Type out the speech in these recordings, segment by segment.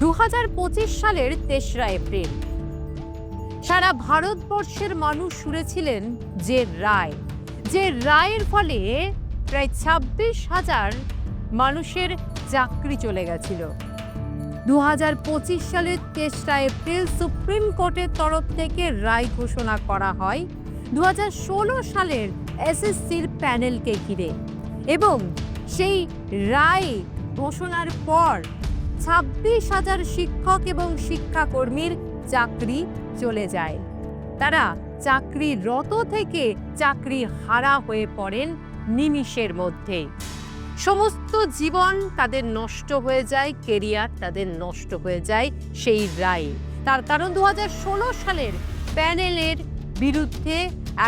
দু হাজার পঁচিশ সালের তেসরা এপ্রিল। সারা ভারতবর্ষের মানুষ শুনেছিলেন যে রায়। যে রায়ের ফলে প্রায় ছাব্বিশ হাজার মানুষের চাকরি চলে গেছিল। দু হাজার পঁচিশ সালের তেসরা এপ্রিল সুপ্রিম কোর্টের তরফ থেকে রায় ঘোষণা করা হয় দু হাজার ষোলো সালের এসএসসির প্যানেলকে ঘিরে। এবং সেই রায় ঘোষণার পর ছাব্বিশ হাজার শিক্ষক এবং শিক্ষাকর্মীর চাকরি চলে যায়। তারা চাকরিরত থেকে চাকরি হারা হয়ে পড়েন নিমিষের মধ্যে। সমস্ত জীবন তাদের নষ্ট হয়ে যায়, কেরিয়ার তাদের নষ্ট হয়ে যায় সেই রায়ে। তার কারণ দু হাজার ষোলো সালের প্যানেলের বিরুদ্ধে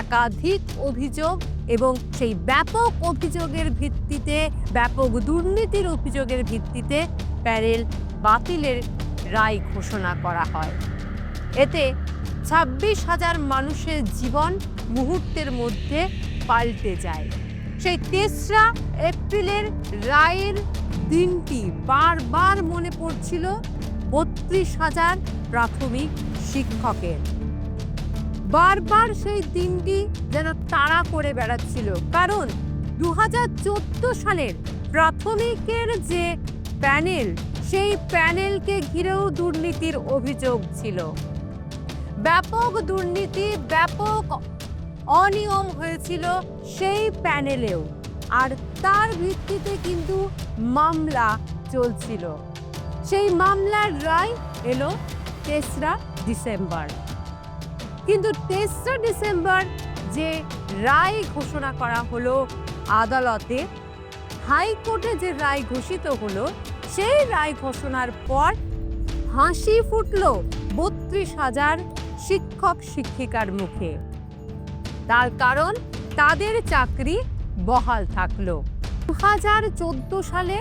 একাধিক অভিযোগ এবং সেই ব্যাপক অভিযোগের ভিত্তিতে, ব্যাপক দুর্নীতির অভিযোগের ভিত্তিতে প্যানেল বাতিলের রায় ঘোষণা করা হয়। এতে ছাব্বিশ হাজার মানুষের জীবন মুহূর্তের মধ্যে পাল্টে যায়। সেই তেসরা এপ্রিলের রায়ের দিনটি বারবার মনে পড়ছিল বত্রিশ হাজার প্রাথমিক শিক্ষকের। বারবার সেই দিনটি যেন তাড়া করে বেড়াচ্ছিল। কারণ দু হাজার চোদ্দ সালের প্রাথমিকের যে প্যানেল, সেই প্যানেলকে ঘিরেও দুর্নীতির অভিযোগ ছিল। ব্যাপক দুর্নীতি, ব্যাপক অনিয়ম হয়েছিল সেই প্যানেলেও। আর তার ভিত্তিতে কিন্তু মামলা চলছিল। সেই মামলার রায় এলো তেসরা ডিসেম্বর। কিন্তু তেসরা ডিসেম্বর যে রায় ঘোষণা করা হলো আদালতে হাইকোর্টে যে রায় ঘোষিত হলো, সেই রায় ঘোষণার পর হাসি ফুটল বত্রিশ হাজার শিক্ষক শিক্ষিকার মুখে। তার কারণ, তাদের চাকরি বহাল থাকল। দু হাজার সালে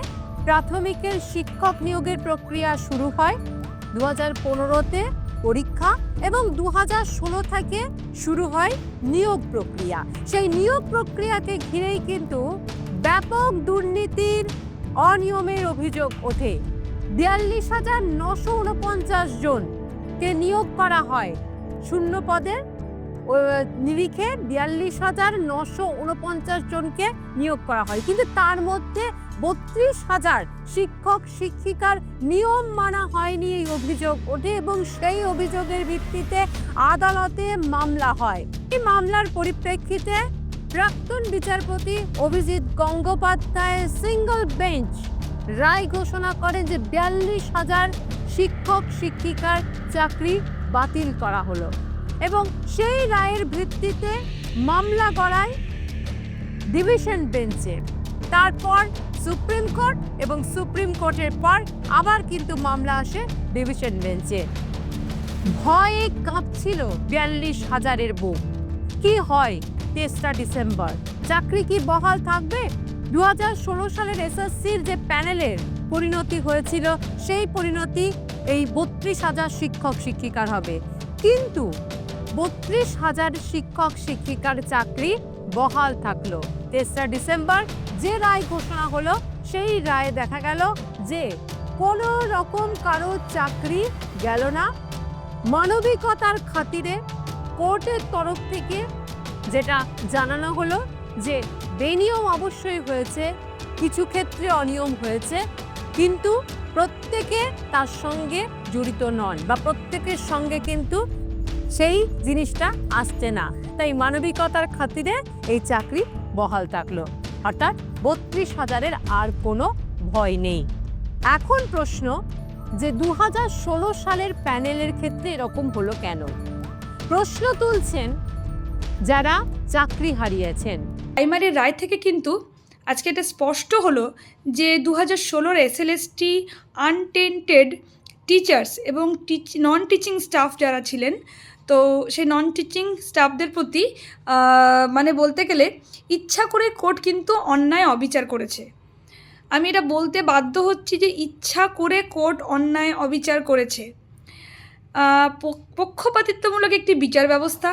প্রাথমিকের শিক্ষক নিয়োগের প্রক্রিয়া শুরু হয়। দু হাজার পনেরোতে পরীক্ষা এবং দু হাজার ষোলো থেকে শুরু হয় নিয়োগ প্রক্রিয়া। সেই নিয়োগ প্রক্রিয়াকে ঘিরেই কিন্তু ব্যাপক দুর্নীতির অনিয়মের অভিযোগ ওঠে। বিয়াল্লিশ হাজার নশো উনপঞ্চাশ জনকে নিয়োগ করা হয়। শূন্য পদের নিরিখে বিয়াল্লিশ হাজার নশো উনপঞ্চাশ জনকে নিয়োগ করা হয়। কিন্তু তার মধ্যে বত্রিশ হাজার শিক্ষক, শিক্ষিকার নিয়ম মানা হয়নি এই অভিযোগ ওঠে এবং সেই অভিযোগের ভিত্তিতে আদালতে মামলা হয়। এই মামলার পরিপ্রেক্ষিতে প্রাক্তন বিচারপতি অভিজিৎ গঙ্গোপাধ্যায় সিঙ্গল বেঞ্চ রায় ঘোষণা করেন যে বিয়াল্লিশ হাজার শিক্ষক শিক্ষিকার চাকরি বাতিল করা হলো এবং সেই রায়ের ভিত্তিতে মামলা করায় ডিভিশন বেঞ্চে তারপর সুপ্রিম কোর্ট এবং সুপ্রিম কোর্টের পর আবার কিন্তু মামলা আসে ডিভিশন বেঞ্চে ভয়ে কাঁপছিল বিয়াল্লিশ হাজারের বুক কি হয়? তেসরা ডিসেম্বর। চাকরি কি বহাল থাকবে? দু হাজার ষোলো সালের এসএসসির যে প্যানেলের পরিণতি হয়েছিল, সেই পরিণতি এই বত্রিশ হাজার শিক্ষক শিক্ষিকার হবে। কিন্তু বত্রিশ হাজার শিক্ষক শিক্ষিকার চাকরি বহাল থাকল। তেসরা ডিসেম্বর, যে রায় ঘোষণা হলো, সেই রায়ে দেখা গেল যে কোনো রকম কারও চাকরি গেল না। মানবিকতার খাতিরে কোর্টের তরফ থেকে যেটা জানানো হলো যে বেনিয়ম অবশ্যই হয়েছে, কিছু ক্ষেত্রে অনিয়ম হয়েছে, কিন্তু প্রত্যেকে তার সঙ্গে জড়িত নন বা প্রত্যেকের সঙ্গে কিন্তু সেই জিনিসটা আসছে না। তাই মানবিকতার খাতিরে এই চাকরি বহাল থাকল। অর্থাৎ বত্রিশ হাজারের আর কোনো ভয় নেই। এখন প্রশ্ন যে দু হাজার ষোলো সালের প্যানেলের ক্ষেত্রে এরকম হলো কেন? প্রশ্ন তুলছেন যারা চাকরি হারিয়েছেন। প্রাইমারির রায় থেকে কিন্তু আজকে এটা স্পষ্ট হলো যে দু হাজার ষোলোর এসএলএসটি আনটেন্টেড টিচার্স এবং টিচ নন টিচিং স্টাফ যারা ছিলেন, তো সেই নন টিচিং স্টাফদের প্রতি মানে বলতে গেলে ইচ্ছা করে কোর্ট কিন্তু অন্যায় অবিচার করেছে। আমি এটা বলতে বাধ্য হচ্ছি যে ইচ্ছা করে কোর্ট অন্যায় অবিচার করেছে। পক্ষপাতিত্বমূলক একটি বিচার ব্যবস্থা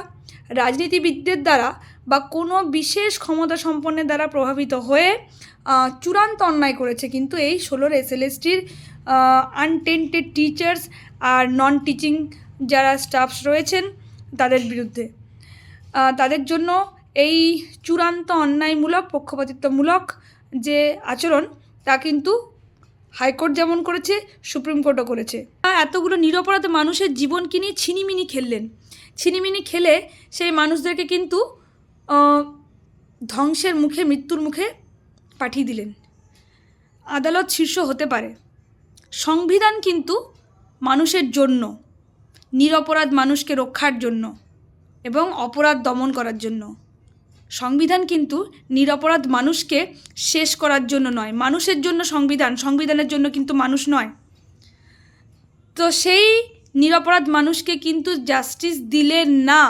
রাজনীতিবিদদের দ্বারা বা কোনো বিশেষ ক্ষমতা সম্পন্নের দ্বারা প্রভাবিত হয়ে চূড়ান্ত অন্যায় করেছে। কিন্তু এই ষোলোর এসএলএসটির আনটেন্টেড টিচার্স আর নন টিচিং যারা স্টাফস রয়েছেন তাদের বিরুদ্ধে। তাদের জন্য এই চূড়ান্ত অন্যায়মূলক, পক্ষপাতিত্বমূলক যে আচরণ, তা কিন্তু হাইকোর্ট যেমন করেছে, সুপ্রিম কোর্টও করেছে। এতগুলো নিরপরাধ মানুষের জীবনকে নিয়ে ছিনিমিনি খেললেন। ছিনিমিনি খেলে সেই মানুষদেরকে কিন্তু ধ্বংসের মুখে, মৃত্যুর মুখে পাঠিয়ে দিলেন। আদালত শীর্ষ হতে পারে। সংবিধান কিন্তু মানুষের জন্য, নিরপরাধ মানুষকে রক্ষার জন্য এবং অপরাধ দমন করার জন্য। সংবিধান কিন্তু নিরপরাধ মানুষকে শেষ করার জন্য নয়, মানুষের জন্য সংবিধান, সংবিধানের জন্য কিন্তু মানুষ নয়। তো সেই নিরপরাধ মানুষকে কিন্তু জাস্টিস দিলেন না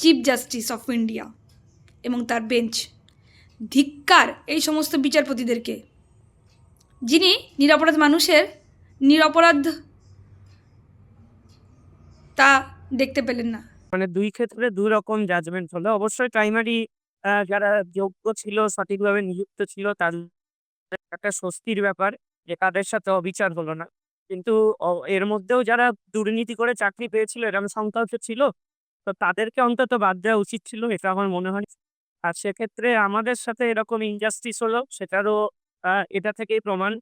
চিফ জাস্টিস অফ ইন্ডিয়া এবং তার বেঞ্চ, ধিক্কার এই সমস্ত বিচারপতিদেরকে। যিনি নিরপরাধ মানুষের নিরপরাধ তা দেখতে পেলেন না। মানে দুই ক্ষেত্রে দুই রকম জাজমেন্ট হলো। অবশ্যই প্রাইমারি যারা যোগ্য ছিল, সঠিকভাবে নিযুক্ত ছিল, তাদের একটা স্বস্তির ব্যাপার যে তাদের সাথে অবিচার হলো না। কিন্তু এর মধ্যেও যারা দুর্নীতি করে চাকরি পেয়েছিল এরকম সংখ্যাও ছিল, তো তাদেরকে অন্তত বাদ দেওয়া উচিত ছিল, এটা আমার মনে হয়। আর সেক্ষেত্রে আমাদের সাথে এরকম ইনজাস্টিস হলো, সেটারও এটা থেকেই প্রমাণ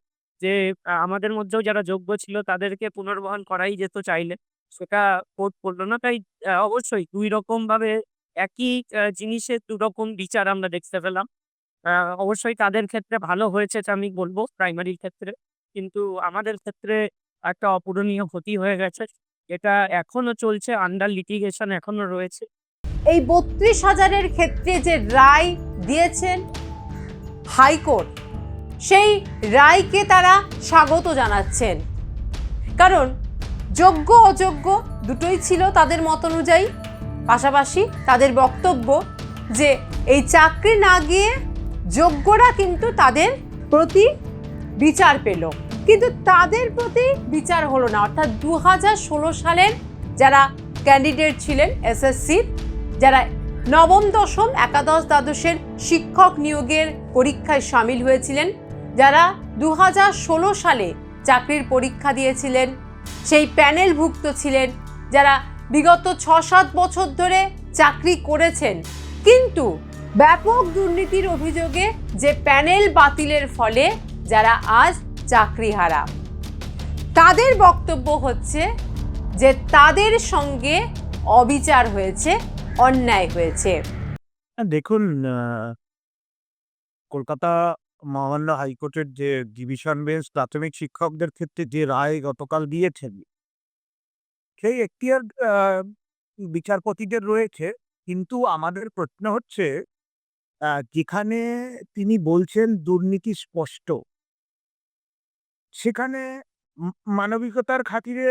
যে আমাদের মধ্যেও যারা যোগ্য ছিল, তাদেরকে পুনর্বহন করাই যেত চাইলে। সেটা কোর্ট করল না। তাই অবশ্যই দুই রকম ভাবে একই জিনিসের দু রকম বিচার আমরা দেখতে পেলাম। অবশ্যই তাদের ক্ষেত্রে ভালো হয়েছে আমি বলব প্রাইমারির ক্ষেত্রে। কিন্তু আমাদের ক্ষেত্রে একটা অপূরণীয় ক্ষতি হয়ে গেছে। এটা এখনও চলছে আন্ডার লিটিগেশন এখনও রয়েছে। এই বত্রিশ হাজারের ক্ষেত্রে যে রায় দিয়েছেন হাইকোর্ট, সেই রায়কে তারা স্বাগত জানাচ্ছেন। কারণ যোগ্য, অযোগ্য, দুটোই ছিল তাদের মত অনুযায়ী। পাশাপাশি তাদের বক্তব্য যে এই চাকরি না গিয়ে যোগ্যরা কিন্তু তাদের প্রতি বিচার পেল। কিন্তু তাদের প্রতি বিচার হলো না। অর্থাৎ দু হাজার ষোলো সালের যারা ক্যান্ডিডেট ছিলেন এসএসসির যারা নবম, দশম, একাদশ, দ্বাদশের শিক্ষক নিয়োগের পরীক্ষায় সামিল হয়েছিলেন, যারা দু সালে চাকরির পরীক্ষা দিয়েছিলেন সেই প্যানেলভুক্ত ছিলেন যারা বিগত ছ সাত বছর ধরে চাকরি করেছেন। কিন্তু ব্যাপক দুর্নীতির অভিযোগে যে প্যানেল বাতিলের ফলে যারা আজ চাকরি হারা তাদের বক্তব্য হচ্ছে যে তাদের সঙ্গে অবিচার হয়েছে অন্যায় হয়েছে। হ্যাঁ, দেখুন কলকাতা মহামান্য হাইকোর্টের যে ডিভিশন বেঞ্চ প্রাথমিক শিক্ষকদের ক্ষেত্রে যে রায় গতকাল দিয়েছেন। সেই এখতিয়ার বিচারপতিদের রয়েছে। কিন্তু আমাদের প্রশ্ন হচ্ছে যেখানে তিনি বলছেন দুর্নীতি স্পষ্ট, সেখানে মানবিকতার খাতিরে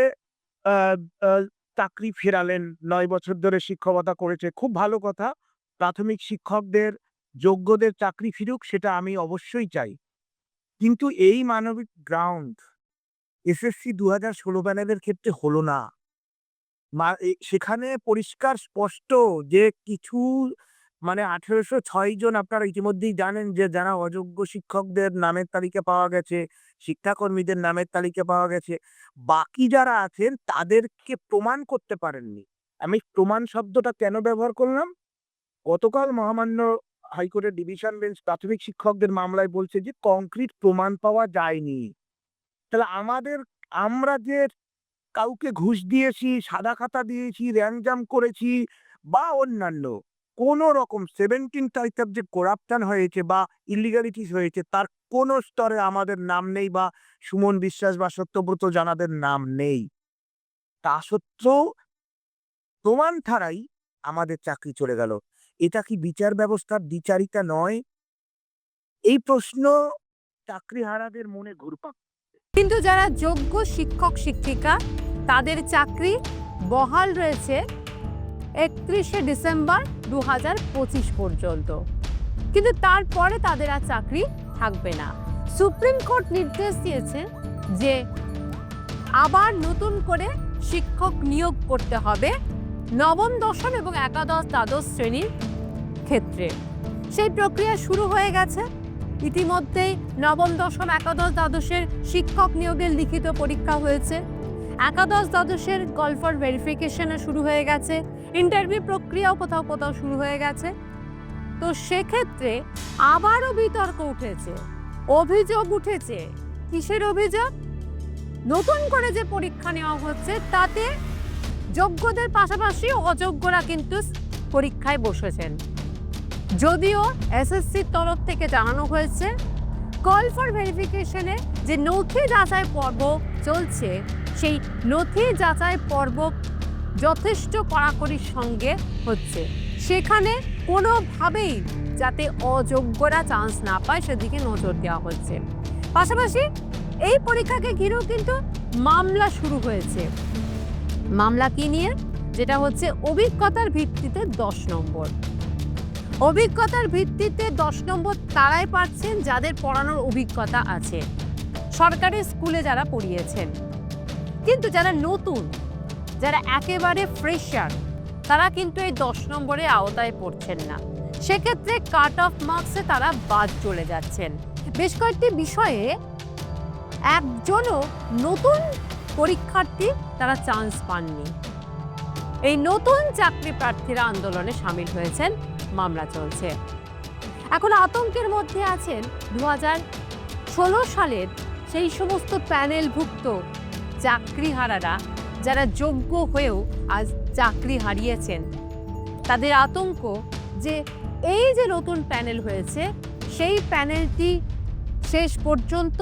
চাকরি ফেরালেন, নয় বছর ধরে শিক্ষকতা করেছে। খুব ভালো কথা। প্রাথমিক শিক্ষকদের যোগ্যদের চাকরি ফিরুক, সেটা আমি অবশ্যই চাই। কিন্তু এই মানবিক গ্রাউন্ড এসএসসি দু হাজার ষোলো প্যানেলের ক্ষেত্রে হলো না। সেখানে পরিষ্কার, স্পষ্ট যে কিছু মানে আঠেরোশো ছয় জন আপনারা ইতিমধ্যেই জানেন যে, যারা অযোগ্য শিক্ষকদের নামের তালিকা পাওয়া গেছে, শিক্ষাকর্মীদের নামের তালিকা পাওয়া গেছে, বাকি যারা আছেন, তাদেরকে প্রমাণ করতে পারেননি। আমি প্রমাণ শব্দটা কেন ব্যবহার করলাম? গতকাল মহামান্য হাইকোর্টের ডিভিশন বেঞ্চ প্রাথমিক শিক্ষকদের মামলায় বলছে যে, কংক্রিট প্রমাণ পাওয়া যায়নি। তাহলে আমাদের, আমরা যে কাউকে ঘুষ দিয়েছি, সাদা খাতা দিয়েছি র্যাংজাম করেছি বা অন্যান্য, কোনো রকম সেভেন্টিন টাইপ যে করাপশন হয়েছে বা ইলিগালিটিস হয়েছে, তার কোনো স্তরে আমাদের নাম নেই বা সুমন বিশ্বাস বা সত্যব্রত জানাদের নাম নেই। তা সত্ত্বেও প্রমাণ ছাড়াই আমাদের চাকরি চলে গেল। এটা কি বিচার ব্যবস্থার দ্বিচারিতা নয়? এই প্রশ্ন চাকরিহারাদের মনে ঘুরপাক কিন্তু যারা যোগ্য শিক্ষক, শিক্ষিকা, তাদের চাকরি বহাল রয়েছে একত্রিশে ডিসেম্বর দু হাজার পঁচিশ পর্যন্ত। কিন্তু তারপরে তাদের আর চাকরি থাকবে না। সুপ্রিম কোর্ট নির্দেশ দিয়েছে যে আবার নতুন করে শিক্ষক নিয়োগ করতে হবে। নবম দশম এবং একাদশ দ্বাদশ শ্রেণির ক্ষেত্রে। সেই প্রক্রিয়া শুরু হয়ে গেছে। ইতিমধ্যেই নবম, দশম একাদশ দ্বাদশের শিক্ষক নিয়োগের লিখিত পরীক্ষা হয়েছে। একাদশ দ্বাদশের গল্ফর ভেরিফিকেশনে শুরু হয়ে গেছে। ইন্টারভিউ প্রক্রিয়াও কোথাও কোথাও শুরু হয়ে গেছে। তো সেক্ষেত্রে আবারও বিতর্ক উঠেছে। অভিযোগ উঠেছে। কিসের অভিযোগ? নতুন করে যে পরীক্ষা নেওয়া হচ্ছে, তাতে যোগ্যদের পাশাপাশি অযোগ্যরা কিন্তু পরীক্ষায় বসেছেন। যদিও এসএসসির তরফ থেকে জানানো হয়েছে কল ফর ভেরিফিকেশনে যে নথি যাচাই পর্ব চলছে, সেই নথি যাচাই পর্ব যথেষ্ট কড়াকড়ির সঙ্গে হচ্ছে। সেখানে কোনোভাবেই যাতে অযোগ্যরা চান্স না পায়, সেদিকে নজর দেওয়া হচ্ছে। পাশাপাশি এই পরীক্ষাকে ঘিরেও কিন্তু মামলা শুরু হয়েছে। মামলা কি নিয়ে? যেটা হচ্ছে অভিজ্ঞতার ভিত্তিতে দশ নম্বর। অভিজ্ঞতার ভিত্তিতে দশ নম্বর তারাই পাচ্ছেন যাদের পড়ানোর অভিজ্ঞতা আছে। সরকারি স্কুলে যারা পড়িয়েছেন। কিন্তু যারা নতুন, যারা একেবারে ফ্রেশার তারা কিন্তু এই দশ নম্বরে আওতায় পড়ছেন না। সেক্ষেত্রে কাট অফ মার্কসে তারা বাদ চলে যাচ্ছেন। বেশ কয়েকটি বিষয়ে একজনও নতুন পরীক্ষার্থী তারা চান্স পাননি। এই নতুন চাকরি প্রার্থীরা আন্দোলনে সামিল হয়েছেন। মামলা চলছে। এখন আতঙ্কের মধ্যে আছেন দু ষোলো সালের সেই সমস্ত প্যানেলভুক্ত চাকরিহারারা যারা যোগ্য হয়েও আজ চাকরি হারিয়েছেন। তাদের আতঙ্ক যে এই যে নতুন প্যানেল হয়েছে, সেই প্যানেলটি শেষ পর্যন্ত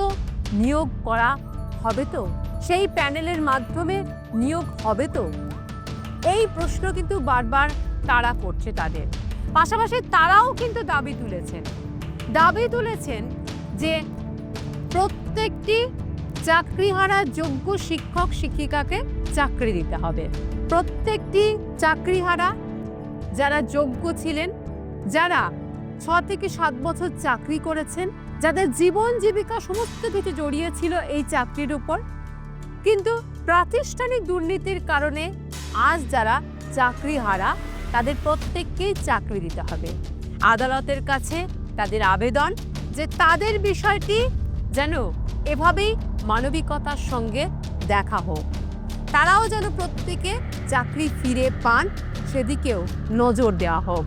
নিয়োগ করা হবে তো? সেই প্যানেলের মাধ্যমে নিয়োগ হবে তো? এই প্রশ্ন কিন্তু বারবার তারা করছে তাদের। পাশাপাশি তারাও কিন্তু দাবি তুলেছেন। দাবি তুলেছেন যে প্রত্যেকটি চাকরিহারা যোগ্য শিক্ষক, শিক্ষিকাকে চাকরি দিতে হবে। প্রত্যেকটি চাকরিহারা যারা যোগ্য ছিলেন, যারা ছ থেকে সাত বছর চাকরি করেছেন, যাদের জীবন জীবিকা সমস্ত কিছু জড়িয়ে ছিল এই চাকরির উপর, কিন্তু প্রাতিষ্ঠানিক দুর্নীতির কারণে আজ যারা চাকরি হারা তাদের প্রত্যেককেই চাকরি দিতে হবে। আদালতের কাছে তাদের আবেদন যে তাদের বিষয়টি যেন এভাবেই মানবিকতার সঙ্গে দেখা হোক। তারাও যেন প্রত্যেকে চাকরি ফিরে পান, সেদিকেও নজর দেওয়া হোক।